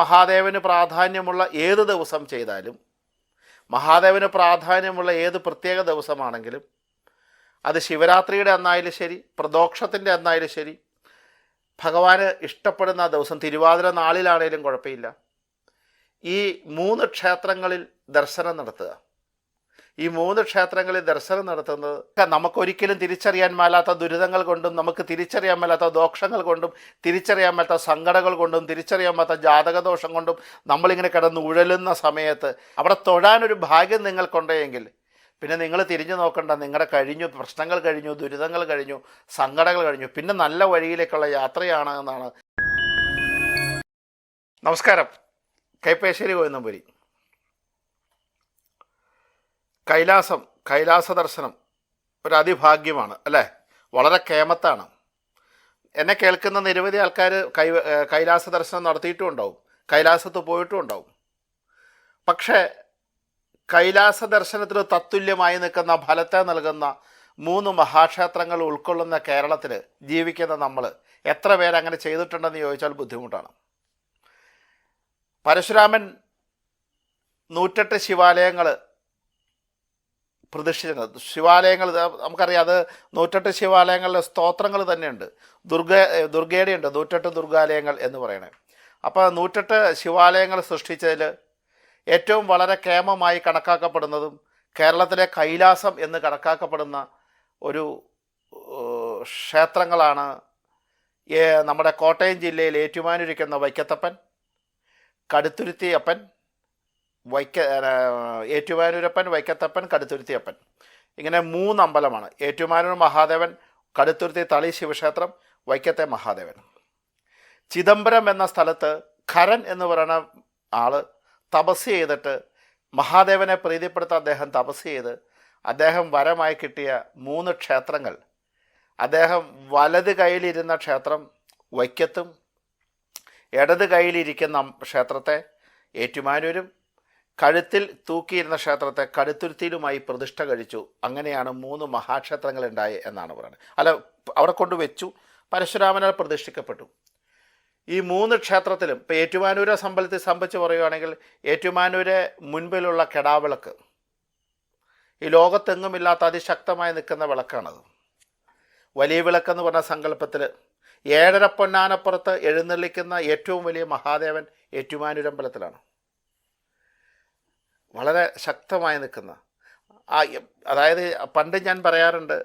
മഹാദേവന് പ്രാധാന്യമുള്ള ഏത് ദിവസം ചെയ്താലും മഹാദേവന് പ്രാധാന്യമുള്ള ഏത് പ്രത്യേക ദിവസമാണെങ്കിലും അത് ശിവരാത്രിയുടെ അന്നായാലും ശരി പ്രദോക്ഷത്തിന്റെ അന്നായാലും ശരി ഭഗവാന് ഇഷ്ടപ്പെടുന്ന ദിവസം തിരുവാതിര നാളിലാണേലും കുഴപ്പമില്ല. ഈ മൂന്ന് ക്ഷേത്രങ്ങളിൽ ദർശനം നടത്തുക. ഈ മൂന്ന് ക്ഷേത്രങ്ങളിൽ ദർശനം നടത്തുന്നത് നമുക്കൊരിക്കലും തിരിച്ചറിയാൻ മേലാത്ത ദുരിതങ്ങൾ കൊണ്ടും നമുക്ക് തിരിച്ചറിയാൻ മേലാത്ത ദോഷങ്ങൾ കൊണ്ടും തിരിച്ചറിയാൻ മേലാത്ത സങ്കടങ്ങൾ കൊണ്ടും തിരിച്ചറിയാൻ മേലാത്ത ജാതകദോഷം കൊണ്ടും നമ്മളിങ്ങനെ കിടന്ന് ഉഴലുന്ന സമയത്ത് അവിടെ തൊഴാനൊരു ഭാഗ്യം നിങ്ങൾക്കുണ്ടെങ്കിൽ പിന്നെ നിങ്ങൾ തിരിഞ്ഞു നോക്കണ്ട. നിങ്ങളുടെ കഴിഞ്ഞു പ്രശ്നങ്ങൾ കഴിഞ്ഞു ദുരിതങ്ങൾ കഴിഞ്ഞു സങ്കടങ്ങൾ കഴിഞ്ഞു. പിന്നെ നല്ല വഴിയിലേക്കുള്ള യാത്രയാണ് എന്നാണ്. നമസ്കാരം. കൈപ്പേശ്ശേരി ഗോവിന്ദംപുരി കൈലാസം കൈലാസ ദർശനം ഒരു അതിഭാഗ്യമാണ് അല്ലേ? വളരെ കേമത്താണ് എന്നെ കേൾക്കുന്ന നിരവധി ആൾക്കാർ കൈ കൈലാസ ദർശനം നടത്തിയിട്ടും ഉണ്ടാവും കൈലാസത്ത് പോയിട്ടും ഉണ്ടാവും പക്ഷേ കൈലാസ ദർശനത്തിന് തത്തുല്യമായി നിൽക്കുന്ന ഫലത്തെ നൽകുന്ന മൂന്ന് മഹാക്ഷേത്രങ്ങൾ ഉൾക്കൊള്ളുന്ന കേരളത്തിൽ ജീവിക്കുന്ന നമ്മൾ എത്ര പേരങ്ങനെ ചെയ്തിട്ടുണ്ടെന്ന് ചോദിച്ചാൽ ബുദ്ധിമുട്ടാണ്. പരശുരാമൻ നൂറ്റെട്ട് ശിവാലയങ്ങൾ പ്രതിഷ്ഠിച്ചത് ശിവാലയങ്ങൾ നമുക്കറിയാം അത് നൂറ്റെട്ട് ശിവാലയങ്ങളിലെ സ്തോത്രങ്ങൾ തന്നെയുണ്ട്. ദുർഗ ദുർഗയുടെ ഉണ്ട് നൂറ്റെട്ട് ദുർഗാലയങ്ങൾ എന്ന് പറയണേ. അപ്പോൾ നൂറ്റെട്ട് ശിവാലയങ്ങൾ സൃഷ്ടിച്ചതിൽ ഏറ്റവും വളരെ കേമമായി കണക്കാക്കപ്പെടുന്നതും കേരളത്തിലെ കൈലാസം എന്ന് കണക്കാക്കപ്പെടുന്ന ഒരു ക്ഷേത്രങ്ങളാണ് നമ്മുടെ കോട്ടയം ജില്ലയിൽ ഏറ്റുമാനൂരിക്കുന്ന വൈക്കത്തപ്പൻ കടുത്തുരുത്തി അപ്പൻ വൈക്ക ഏറ്റുമാനൂരപ്പൻ വൈക്കത്തപ്പൻ കടുത്തുരുത്തിയപ്പൻ. ഇങ്ങനെ മൂന്ന് അമ്പലമാണ് ഏറ്റുമാനൂർ മഹാദേവൻ കടുത്തുരുത്തി തളി ശിവക്ഷേത്രം വൈക്കത്തെ മഹാദേവൻ. ചിദംബരം എന്ന സ്ഥലത്ത് ഖരൻ എന്ന് പറയുന്ന ആൾ തപസ് ചെയ്തിട്ട് മഹാദേവനെ പ്രീതിപ്പെടുത്ത അദ്ദേഹം തപസ് ചെയ്ത് അദ്ദേഹം വരമായി കിട്ടിയ മൂന്ന് ക്ഷേത്രങ്ങൾ. അദ്ദേഹം വലത് കയ്യിലിരുന്ന ക്ഷേത്രം വൈക്കത്തും ഇടത് കയ്യിലിരിക്കുന്ന ക്ഷേത്രത്തെ ഏറ്റുമാനൂരും കഴുത്തിൽ തൂക്കിയിരുന്ന ക്ഷേത്രത്തെ കടുത്തുരുത്തിയിലുമായി പ്രതിഷ്ഠ കഴിച്ചു. അങ്ങനെയാണ് മൂന്ന് മഹാക്ഷേത്രങ്ങൾ ഉണ്ടായി എന്നാണ് പറയുന്നത്. അല്ല അവിടെ കൊണ്ട് വെച്ചു. പരശുരാമനാൽ പ്രതിഷ്ഠിക്കപ്പെട്ടു. ഈ മൂന്ന് ക്ഷേത്രത്തിലും ഇപ്പോൾ ഏറ്റുമാനൂരെ സംബന്ധിച്ച് സംബന്ധിച്ച് പറയുകയാണെങ്കിൽ ഏറ്റുമാനൂരെ മുൻപിലുള്ള കെടാവിളക്ക്. ഈ ലോകത്തെങ്ങുമില്ലാത്ത അതിശക്തമായി നിൽക്കുന്ന വിളക്കാണത്. വലിയ വിളക്കെന്ന് പറഞ്ഞ സങ്കല്പത്തിൽ ഏഴര പൊന്നാനപ്പുറത്ത് എഴുന്നള്ളിക്കുന്ന ഏറ്റവും വലിയ മഹാദേവൻ ഏറ്റുമാനൂരമ്പലത്തിലാണ്. വളരെ ശക്തമായി നിൽക്കുന്ന. ആ അതായത് പണ്ട് ഞാൻ പറയാറുണ്ട്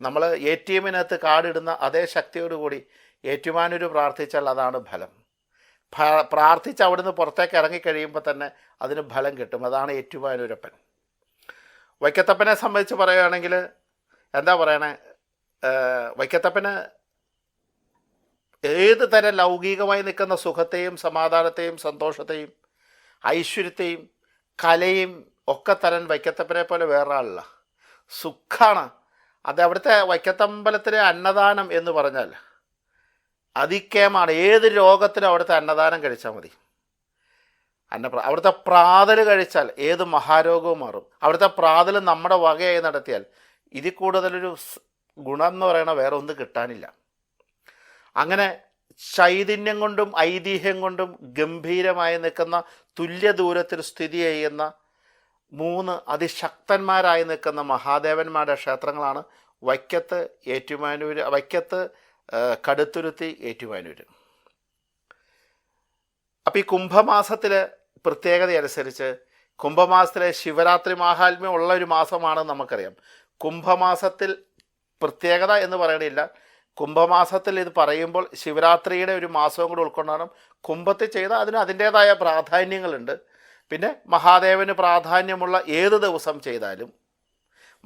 നമ്മൾ എ ടി എമ്മിനകത്ത് കാർഡിടുന്ന അതേ ശക്തിയോടുകൂടി ഏറ്റുമാനൂർ പ്രാർത്ഥിച്ചാൽ അതാണ് ഫലം. പ്രാർത്ഥിച്ച് അവിടുന്ന് പുറത്തേക്ക് ഇറങ്ങിക്കഴിയുമ്പോൾ തന്നെ അതിന് ഫലം കിട്ടും. അതാണ് ഏറ്റുമാനൂരപ്പൻ. വൈക്കത്തപ്പനെ സംബന്ധിച്ച് പറയുകയാണെങ്കിൽ എന്താ പറയണേ? വൈക്കത്തപ്പന് ഏത് തരം ലൗകികമായി നിൽക്കുന്ന സുഖത്തെയും സമാധാനത്തെയും സന്തോഷത്തെയും ഐശ്വര്യത്തെയും കലയും ഒക്കെ തരാൻ വൈക്കത്തപ്പനെ പോലെ വേറെ ആളല്ല സുഖാണ്. അത് അവിടുത്തെ വൈക്കത്തമ്പലത്തിലെ അന്നദാനം എന്ന് പറഞ്ഞാൽ അതിക്കേമാണ് ഏത് രോഗത്തിലും അവിടുത്തെ അന്നദാനം കഴിച്ചാൽ മതി. അന്ന അവിടുത്തെ പ്രാതൽ കഴിച്ചാൽ ഏത് മഹാരോഗവും മാറും. അവിടുത്തെ പ്രാതൽ നമ്മുടെ വകയായി നടത്തിയാൽ ഇതിൽ കൂടുതലൊരു ഗുണം എന്ന് പറയണ വേറെ ഒന്നും കിട്ടാനില്ല. അങ്ങനെ ചൈതന്യം കൊണ്ടും ഐതിഹ്യം കൊണ്ടും ഗംഭീരമായി നിൽക്കുന്ന തുല്യ ദൂരത്തിൽ സ്ഥിതി ചെയ്യുന്ന മൂന്ന് അതിശക്തന്മാരായി നിൽക്കുന്ന മഹാദേവന്മാരുടെ ക്ഷേത്രങ്ങളാണ് വൈക്കത്ത് ഏറ്റുമാനൂർ വൈക്കത്ത് കടുത്തുരുത്തി ഏറ്റുമാനൂർ അപ്പോൾ ഈ കുംഭമാസത്തിൽ പ്രത്യേകത അനുസരിച്ച് കുംഭമാസത്തിലെ ശിവരാത്രി മാഹാത്മ്യം ഉള്ള ഒരു മാസമാണ് നമുക്കറിയാം. കുംഭമാസത്തിൽ പ്രത്യേകത എന്ന് പറയണില്ല. കുംഭമാസത്തിൽ ഇത് പറയുമ്പോൾ ശിവരാത്രിയുടെ ഒരു മാസവും കൂടി ഉൾക്കൊണ്ടാണ് കുംഭത്തിൽ ചെയ്ത അതിന് അതിന്റേതായ പ്രാധാന്യങ്ങളുണ്ട്. പിന്നെ മഹാദേവന് പ്രാധാന്യമുള്ള ഏത് ദിവസം ചെയ്താലും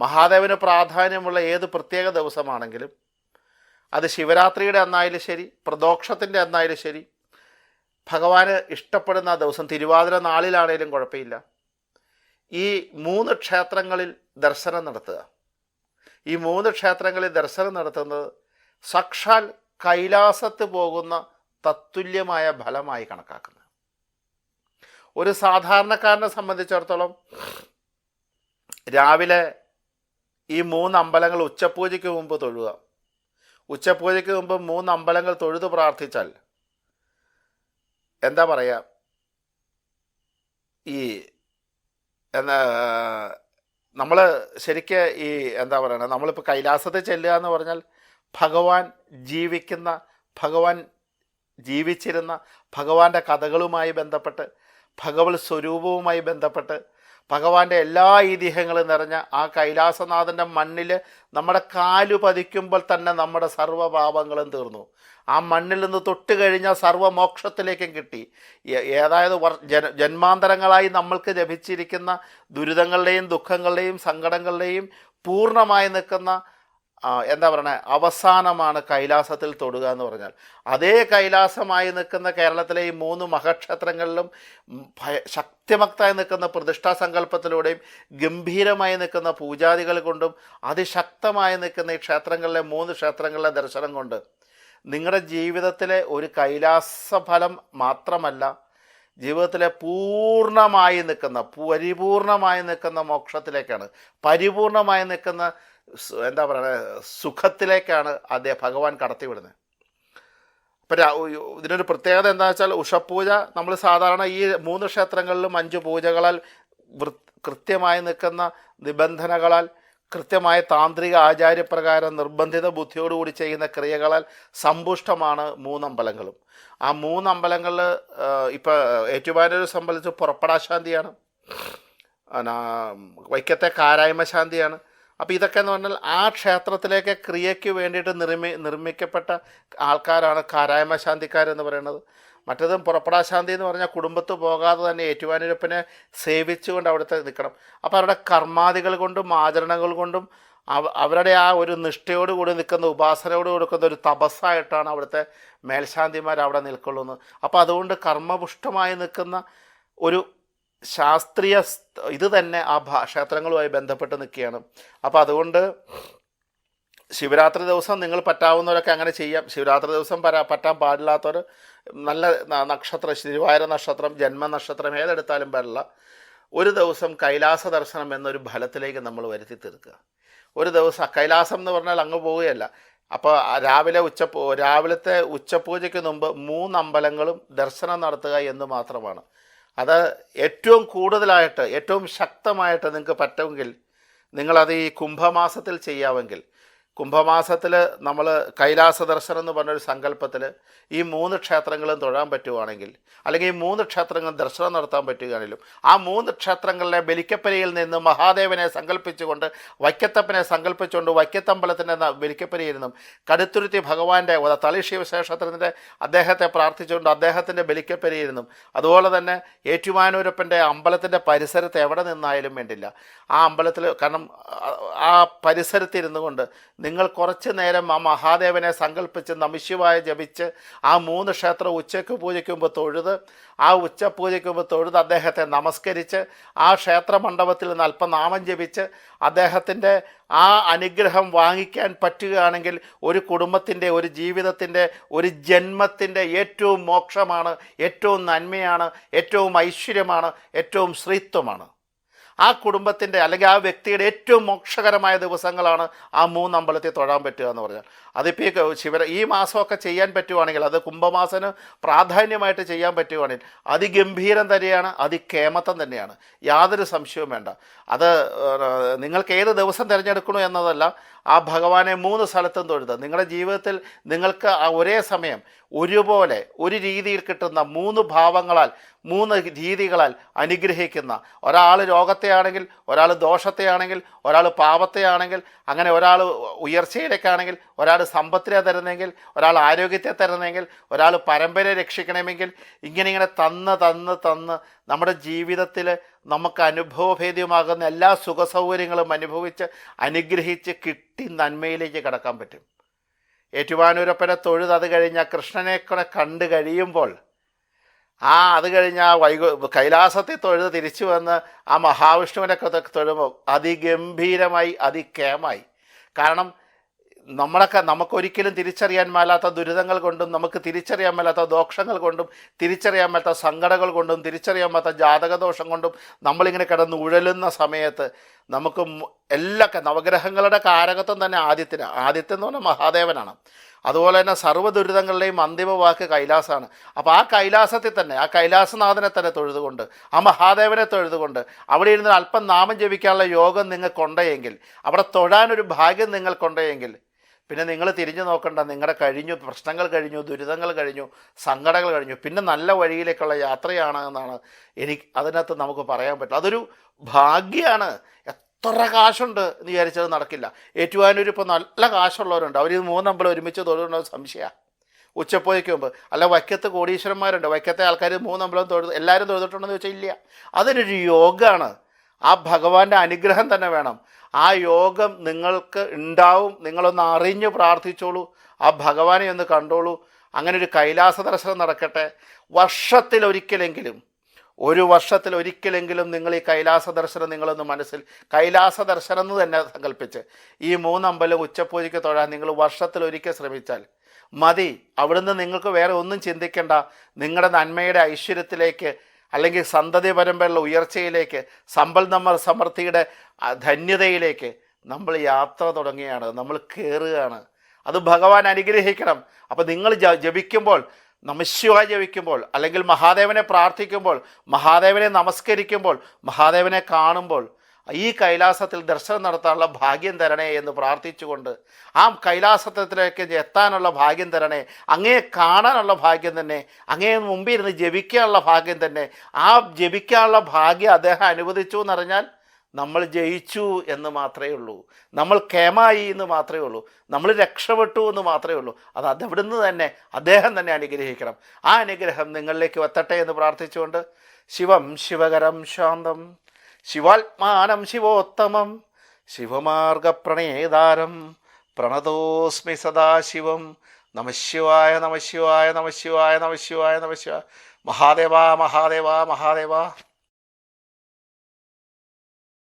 മഹാദേവന് പ്രാധാന്യമുള്ള ഏത് പ്രത്യേക ദിവസമാണെങ്കിലും അത് ശിവരാത്രിയുടെ അന്നായാലും ശരി പ്രദോക്ഷത്തിന്റെ അന്നായാലും ശരി ഭഗവാന് ഇഷ്ടപ്പെടുന്ന ദിവസം തിരുവാതിര നാളിലാണേലും കുഴപ്പമില്ല. ഈ മൂന്ന് ക്ഷേത്രങ്ങളിൽ ദർശനം നടത്തുക. ഈ മൂന്ന് ക്ഷേത്രങ്ങളിൽ ദർശനം നടത്തുന്നത് സാക്ഷാൽ കൈലാസത്ത് പോകുന്ന തത്തുല്യമായ ഫലമായി കണക്കാക്കുന്നത്. ഒരു സാധാരണക്കാരനെ സംബന്ധിച്ചിടത്തോളം രാവിലെ ഈ മൂന്ന് അമ്പലങ്ങൾ ഉച്ചപൂജയ്ക്ക് മുമ്പ് തൊഴുക. ഉച്ചപൂജയ്ക്ക് മുമ്പ് മൂന്ന് അമ്പലങ്ങൾ തൊഴുതു പ്രാർത്ഥിച്ചാൽ എന്താ പറയുക ഈ എന്താ നമ്മൾ ശരിക്ക് ഈ എന്താ പറയുക നമ്മളിപ്പോൾ കൈലാസത്തിൽ ചെല്ലുക എന്ന് പറഞ്ഞാൽ ഭഗവാൻ ജീവിക്കുന്ന ഭഗവാൻ ജീവിച്ചിരുന്ന ഭഗവാന്റെ കഥകളുമായി ബന്ധപ്പെട്ട് ഭഗവത് സ്വരൂപവുമായി ബന്ധപ്പെട്ട് ഭഗവാന്റെ എല്ലാ ഐതിഹ്യങ്ങളും നിറഞ്ഞ ആ കൈലാസനാഥന്റെ മണ്ണിൽ നമ്മുടെ കാലു പതിക്കുമ്പോൾ തന്നെ നമ്മുടെ സർവപാപങ്ങളും തീർന്നു. ആ മണ്ണിൽ നിന്ന് തൊട്ട് കഴിഞ്ഞാൽ സർവമോക്ഷത്തിലേക്കും കിട്ടി. ഏതായത് വർ ജന ജന്മാന്തരങ്ങളായി നമ്മൾക്ക് ലഭിച്ചിരിക്കുന്ന ദുരിതങ്ങളുടെയും ദുഃഖങ്ങളുടെയും സങ്കടങ്ങളുടെയും പൂർണമായി നിൽക്കുന്ന എന്താ പറയണേ? അവസാനമാണ് കൈലാസത്തിൽ തൊടുക എന്ന് പറഞ്ഞാൽ. അതേ കൈലാസമായി നിൽക്കുന്ന കേരളത്തിലെ ഈ മൂന്ന് മഹക്ഷേത്രങ്ങളിലും ഭയ- ശക്തിമക്തായി നിൽക്കുന്ന പ്രതിഷ്ഠാ സങ്കല്പത്തിലൂടെയും ഗംഭീരമായി നിൽക്കുന്ന പൂജാദികൾ കൊണ്ടും അതിശക്തമായി നിൽക്കുന്ന ഈ ക്ഷേത്രങ്ങളിലെ മൂന്ന് ക്ഷേത്രങ്ങളിലെ ദർശനം കൊണ്ട് നിങ്ങളുടെ ജീവിതത്തിലെ ഒരു കൈലാസ ഫലം മാത്രമല്ല ജീവിതത്തിലെ പൂർണമായി നിൽക്കുന്ന പരിപൂർണമായി നിൽക്കുന്ന മോക്ഷത്തിലേക്കാണ്. പരിപൂർണമായി നിൽക്കുന്ന എന്താ പറയുക സുഖത്തിലേക്കാണ് അദ്ദേഹം ഭഗവാൻ കടത്തിവിടുന്നത്. അപ്പം ഇതിനൊരു പ്രത്യേകത എന്താ വെച്ചാൽ ഉഷപൂജ നമ്മൾ സാധാരണ ഈ മൂന്ന് ക്ഷേത്രങ്ങളിലും അഞ്ച് പൂജകളാൽ കൃത്യമായി നിൽക്കുന്ന നിബന്ധനകളാൽ കൃത്യമായ താന്ത്രിക ആചാര്യപ്രകാരം നിർബന്ധിത ബുദ്ധിയോടുകൂടി ചെയ്യുന്ന ക്രിയകളാൽ സമ്പുഷ്ടമാണ് മൂന്നമ്പലങ്ങളും. ആ മൂന്നമ്പലങ്ങളിൽ ഇപ്പോൾ ഏറ്റുമാനൂരെ സംബന്ധിച്ച് പുറപ്പെടാശാന്തിയാണ്. വൈക്കത്തെ കാരായ്മ ശാന്തിയാണ് അപ്പോൾ ഇതൊക്കെ എന്ന് പറഞ്ഞാൽ ആ ക്ഷേത്രത്തിലേക്ക് ക്രിയയ്ക്ക് വേണ്ടിയിട്ട് നിർമ്മി നിർമ്മിക്കപ്പെട്ട ആൾക്കാരാണ് കാരായ്മ ശാന്തിക്കാരെന്ന് പറയുന്നത്. മറ്റതും പുറപ്പെടാശാന്തി എന്ന് പറഞ്ഞാൽ കുടുംബത്ത് പോകാതെ തന്നെ ഏറ്റുവാനൂരപ്പനെ സേവിച്ചുകൊണ്ട് അവിടുത്തെ നിൽക്കണം. അപ്പോൾ അവരുടെ കർമാദികൾ കൊണ്ടും ആചരണങ്ങൾ കൊണ്ടും അവ- അവരുടെ ആ ഒരു നിഷ്ഠയോട് കൂടി നിൽക്കുന്ന ഉപാസനയോട് കൊടുക്കുന്ന ഒരു തപസ്സായിട്ടാണ് അവിടുത്തെ മേൽശാന്തിമാർ അവിടെ നിൽക്കൊള്ളുന്നത്. അപ്പോൾ അതുകൊണ്ട് കർമ്മപുഷ്ടമായി നിൽക്കുന്ന ഒരു ശാസ്ത്രീയ ഇത് തന്നെ ആ ക്ഷേത്രങ്ങളുമായി ബന്ധപ്പെട്ട് നിൽക്കുകയാണ്. അപ്പോൾ അതുകൊണ്ട് ശിവരാത്രി ദിവസം നിങ്ങൾ പറ്റാവുന്നവരൊക്കെ അങ്ങനെ ചെയ്യാം. ശിവരാത്രി ദിവസം പരാ പറ്റാൻ പാടില്ലാത്തവർ നല്ല ന- നക്ഷത്രം ജന്മ നക്ഷത്രം ഏതെടുത്താലും പാടില്ല ഒരു ദിവസം കൈലാസ ദർശനം എന്നൊരു ഫലത്തിലേക്ക് നമ്മൾ വരുത്തി തീർക്കുക. ഒരു ദിവസം കൈലാസം എന്ന് പറഞ്ഞാൽ അങ്ങ് പോവുകയല്ല. അപ്പോൾ രാവിലെ ഉച്ചപ്പൂ രാവിലത്തെ ഉച്ചപൂജയ്ക്ക് മുമ്പ് മൂന്ന് അമ്പലങ്ങളും ദർശനം നടത്തുക എന്ന് മാത്രമാണ്. അത് ഏറ്റവും കൂടുതലായിട്ട് ഏറ്റവും ശക്തമായിട്ട് നിങ്ങൾക്ക് പറ്റുമെങ്കിൽ നിങ്ങളത് ഈ കുംഭമാസത്തിൽ ചെയ്യാമെങ്കിൽ കുംഭമാസത്തിൽ നമ്മൾ കൈലാസ ദർശനം എന്ന് പറഞ്ഞൊരു സങ്കല്പത്തിൽ ഈ മൂന്ന് ക്ഷേത്രങ്ങളും തൊഴാൻ പറ്റുവാണെങ്കിൽ അല്ലെങ്കിൽ ഈ മൂന്ന് ക്ഷേത്രങ്ങൾ ദർശനം നടത്താൻ പറ്റുകയാണെങ്കിലും ആ മൂന്ന് ക്ഷേത്രങ്ങളിലെ ബലിക്കപ്പരയിൽ നിന്ന് മഹാദേവനെ സങ്കല്പിച്ചുകൊണ്ട് വൈക്കത്തപ്പനെ സങ്കല്പിച്ചുകൊണ്ട് വൈക്കത്തമ്പലത്തിന്റെ ബലിക്കപ്പരയിൽ നിന്നും കടുത്തുരുത്തി ഭഗവാന്റെ തളി ശിവശേഷത്തിന്റെ അദ്ദേഹത്തെ പ്രാർത്ഥിച്ചുകൊണ്ട് അദ്ദേഹത്തിന്റെ ബലിക്കപ്പരയിൽ നിന്നും അതുപോലെ തന്നെ ഏറ്റുമാനൂരപ്പന്റെ അമ്പലത്തിന്റെ പരിസരത്ത് എവിടെ നിന്നായാലും വേണ്ടില്ല. ആ അമ്പലത്തിൽ കാരണം ആ പരിസരത്തിരുന്നു കൊണ്ട് നിങ്ങൾ കുറച്ച് നേരം ആ മഹാദേവനെ സങ്കല്പിച്ച് നമിശിവായ ജപിച്ച് ആ മൂന്ന് ക്ഷേത്രം ഉച്ചയ്ക്ക് പൂജയ്ക്ക് മുമ്പ് തൊഴുത് ആ ഉച്ച പൂജയ്ക്ക് മുമ്പ് തൊഴുത് അദ്ദേഹത്തെ നമസ്കരിച്ച് ആ ക്ഷേത്ര മണ്ഡപത്തിൽ നിന്ന് അല്പനാമം ജപിച്ച് അദ്ദേഹത്തിന്റെ ആ അനുഗ്രഹം വാങ്ങിക്കാൻ പറ്റുകയാണെങ്കിൽ ഒരു കുടുംബത്തിന്റെ ഒരു ജീവിതത്തിന്റെ ഒരു ജന്മത്തിന്റെ ഏറ്റവും മോക്ഷമാണ് ഏറ്റവും നന്മയാണ് ഏറ്റവും ഐശ്വര്യമാണ് ഏറ്റവും ശ്രീത്വമാണ് ആ കുടുംബത്തിന്റെ അല്ലെങ്കിൽ ആ വ്യക്തിയുടെ ഏറ്റവും മോക്ഷകരമായ ദിവസങ്ങളാണ് ആ മൂന്ന് അമ്പലത്തിൽ തൊഴാൻ പറ്റുക എന്ന് പറഞ്ഞാൽ. അതിപ്പോൾ ശിവര ഈ മാസമൊക്കെ ചെയ്യാൻ പറ്റുവാണെങ്കിൽ അത് കുംഭമാസന് പ്രാധാന്യമായിട്ട് ചെയ്യാൻ പറ്റുവാണെങ്കിൽ അതിഗംഭീരം തന്നെയാണ് അതിക്കേമത്വം തന്നെയാണ്. യാതൊരു സംശയവും വേണ്ട. അത് നിങ്ങൾക്ക് ഏത് ദിവസം തിരഞ്ഞെടുക്കണോ എന്നതല്ല ആ ഭഗവാനെ മൂന്ന് സ്ഥലത്തും തൊഴുത്. നിങ്ങളുടെ ജീവിതത്തിൽ നിങ്ങൾക്ക് ഒരേ സമയം ഒരുപോലെ ഒരു രീതിയിൽ കിട്ടുന്ന മൂന്ന് ഭാവങ്ങളാൽ മൂന്ന് രീതികളാൽ അനുഗ്രഹിക്കുന്ന ഒരാൾ രോഗത്തെയാണെങ്കിൽ ഒരാൾ ദോഷത്തെയാണെങ്കിൽ ഒരാൾ പാപത്തെയാണെങ്കിൽ അങ്ങനെ ഒരാൾ ഉയർച്ചയിലേക്കാണെങ്കിൽ ഒരാൾ സമ്പത്തിനെ തരുന്നെങ്കിൽ ഒരാൾ ആരോഗ്യത്തെ തരുന്നെങ്കിൽ ഒരാൾ പരമ്പര രക്ഷിക്കണമെങ്കിൽ ഇങ്ങനെ ഇങ്ങനെ തന്ന് തന്ന് തന്ന് നമ്മുടെ ജീവിതത്തിൽ നമുക്ക് അനുഭവഭേദ്യമാകുന്ന എല്ലാ സുഖസൗകര്യങ്ങളും അനുഭവിച്ച് അനുഗ്രഹിച്ച് കിട്ടി നന്മയിലേക്ക് കടക്കാൻ പറ്റും. ഏറ്റുവാനൂരപ്പനെ തൊഴുത് അത് കഴിഞ്ഞാൽ കൃഷ്ണനെ കൂടെ കണ്ടു കഴിയുമ്പോൾ ആ അത് കഴിഞ്ഞ വൈകു കൈലാസത്തിൽ തൊഴുത് തിരിച്ചു വന്ന് ആ മഹാവിഷ്ണുവിനെ തൊഴുമ്പോൾ അതിഗംഭീരമായി അതിക്കേമായി. കാരണം നമ്മളൊക്കെ നമുക്കൊരിക്കലും തിരിച്ചറിയാൻ മേലാത്ത ദുരിതങ്ങൾ കൊണ്ടും നമുക്ക് തിരിച്ചറിയാൻ മേലാത്ത ദോഷങ്ങൾ കൊണ്ടും തിരിച്ചറിയാൻ മേലാത്ത സങ്കടങ്ങൾ കൊണ്ടും തിരിച്ചറിയാൻ മേലാത്ത ജാതകദോഷം കൊണ്ടും നമ്മളിങ്ങനെ കിടന്ന് ഉഴലുന്ന സമയത്ത് നമുക്ക് എല്ലാ നവഗ്രഹങ്ങളുടെ കാരകത്വം തന്നെ ആദിത്യന്. ആദിത്യം എന്ന് പറഞ്ഞാൽ മഹാദേവനാണ്. അതുപോലെ തന്നെ സർവ ദുരിതങ്ങളുടെയും അന്തിമ വാക്ക് കൈലാസമാണ് അപ്പോൾ ആ കൈലാസത്തിൽ തന്നെ ആ കൈലാസനാഥനെ തന്നെ തൊഴുതുകൊണ്ട് ആ മഹാദേവനെ തൊഴുതുകൊണ്ട് അവിടെ ഇരുന്ന് അല്പം നാമം ജപിക്കാനുള്ള യോഗം നിങ്ങൾക്കുണ്ടെങ്കിൽ അവിടെ തൊഴാനൊരു ഭാഗ്യം നിങ്ങൾക്കുണ്ടെങ്കിൽ പിന്നെ നിങ്ങൾ തിരിഞ്ഞു നോക്കണ്ട നിങ്ങളുടെ കഴിഞ്ഞു പ്രശ്നങ്ങൾ കഴിഞ്ഞു ദുരിതങ്ങൾ കഴിഞ്ഞു സങ്കടങ്ങൾ കഴിഞ്ഞു പിന്നെ നല്ല വഴിയിലേക്കുള്ള യാത്രയാണ് എന്നാണ് എനിക്ക് അതിനകത്ത് നമുക്ക് പറയാൻ പറ്റും അതൊരു ഭാഗ്യമാണ് എത്ര കാശുണ്ട് എന്ന് വിചാരിച്ചത് നടക്കില്ല. ഏറ്റുവാനൂർ ഇപ്പോൾ നല്ല കാശുള്ളവരുണ്ട്. അവർ ഇത് മൂന്നമ്പലം ഒരുമിച്ച് തൊഴുന്നുണ്ടോ സംശയമാണ് ഉച്ചപ്പോയ്ക്ക് മുമ്പ്. അല്ല വൈക്കത്ത് കോടീശ്വരന്മാരുണ്ട്. വൈക്കത്തെ ആൾക്കാർ മൂന്നമ്പലം തൊഴുത് എല്ലാവരും തൊഴുതിട്ടുണ്ടെന്ന് ചോദിച്ചാൽ ഇല്ല. അതിനൊരു യോഗമാണ് ആ ഭഗവാന്റെ അനുഗ്രഹം തന്നെ വേണം. ആ യോഗം നിങ്ങൾക്ക് ഉണ്ടാവും. നിങ്ങളൊന്ന് അറിഞ്ഞ് പ്രാർത്ഥിച്ചോളൂ. ആ ഭഗവാനെ ഒന്ന് കണ്ടോളൂ. അങ്ങനെ ഒരു കൈലാസ ദർശനം നടക്കട്ടെ. വർഷത്തിലൊരിക്കലെങ്കിലും ഒരു വർഷത്തിൽ ഒരിക്കലെങ്കിലും നിങ്ങൾ ഈ കൈലാസ ദർശനം നിങ്ങളൊന്ന് മനസ്സിൽ കൈലാസ ദർശനം എന്ന് തന്നെ സങ്കല്പിച്ച് ഈ മൂന്നമ്പലം ഉച്ചപൂജയ്ക്ക് തൊഴാൻ നിങ്ങൾ വർഷത്തിൽ ഒരിക്കൽ ശ്രമിച്ചാൽ മതി. അവിടുന്ന് നിങ്ങൾക്ക് വേറെ ഒന്നും ചിന്തിക്കേണ്ട. നിങ്ങളുടെ നന്മയുടെ ഐശ്വര്യത്തിലേക്ക് അല്ലെങ്കിൽ സന്തതി പരമ്പരയുള്ള ഉയർച്ചയിലേക്ക് സമ്പൽ നമ്മൾ സമൃദ്ധിയുടെ ധന്യതയിലേക്ക് നമ്മൾ യാത്ര തുടങ്ങുകയാണ്. നമ്മൾ കയറുകയാണ്. അത് ഭഗവാൻ അനുഗ്രഹിക്കണം. അപ്പോൾ നിങ്ങൾ ജപിക്കുമ്പോൾ നമശിവ ജപിക്കുമ്പോൾ അല്ലെങ്കിൽ മഹാദേവനെ പ്രാർത്ഥിക്കുമ്പോൾ മഹാദേവനെ നമസ്കരിക്കുമ്പോൾ മഹാദേവനെ കാണുമ്പോൾ ഈ കൈലാസത്തിൽ ദർശനം നടത്താനുള്ള ഭാഗ്യം തരണേ എന്ന് പ്രാർത്ഥിച്ചുകൊണ്ട് ആ കൈലാസത്തിലേക്ക് എത്താനുള്ള ഭാഗ്യം തരണേ അങ്ങയെ കാണാനുള്ള ഭാഗ്യം തന്നെ അങ്ങയെ മുമ്പിൽ ഇരുന്ന് ജപിക്കാനുള്ള ഭാഗ്യം തന്നെ ആ ജപിക്കാനുള്ള ഭാഗ്യം അദ്ദേഹം അനുവദിച്ചു എന്നറിഞ്ഞാൽ നമ്മൾ ജയിച്ചു എന്ന് മാത്രമേ ഉള്ളൂ. നമ്മൾ കേമായി എന്ന് മാത്രമേ ഉള്ളൂ. നമ്മൾ രക്ഷപ്പെട്ടു എന്ന് മാത്രമേ ഉള്ളൂ. അത് അതെവിടുന്ന് തന്നെ അദ്ദേഹം തന്നെ അനുഗ്രഹിക്കണം. ആ അനുഗ്രഹം നിങ്ങളിലേക്ക് എത്തട്ടെ എന്ന് പ്രാർത്ഥിച്ചുകൊണ്ട് ശിവം ശിവകരം ശാന്തം ശിവാത്മാനം ശിവോത്തമം ശിവമാർഗപ്രണേതാരം പ്രണതോസ്മി സദാശിവം. നമശിവായ നമശിവായ നമശിവായ നമശിവായ നമശിവായ മഹാദേവ മഹാദേവ മഹാദേവ.